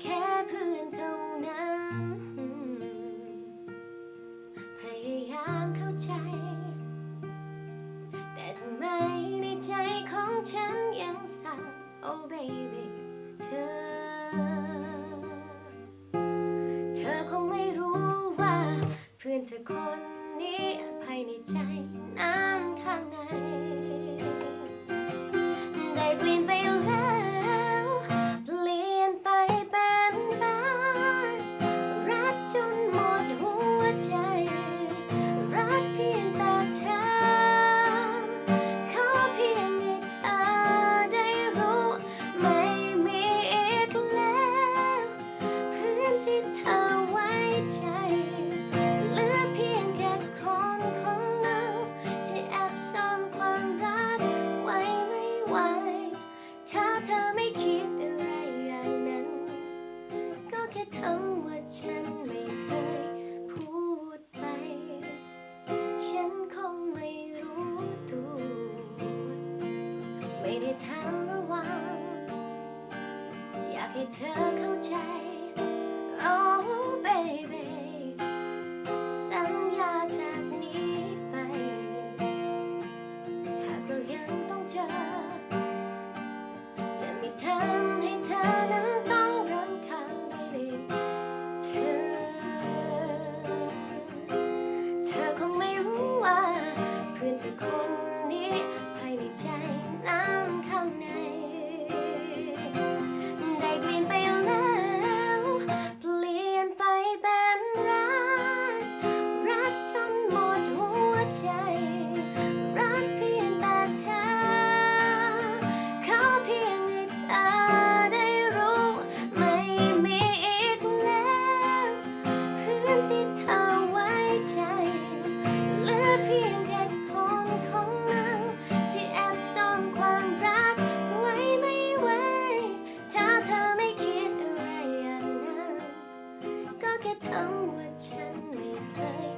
แค่เพื่อนเท่านั้น พยายามเข้าใจ แต่ทำไมในใจของฉันยังสั่น oh baby เธอ เธอคงไม่รู้ว่า เพื่อนเธอคนนี้ภายในใจ ว่าฉันไม่เคยพูดไป ฉันคงไม่รู้ตัว ไม่ได้ทำระวัง อยากให้เธอเข้าใจ oh. ว่าฉันไม่เคย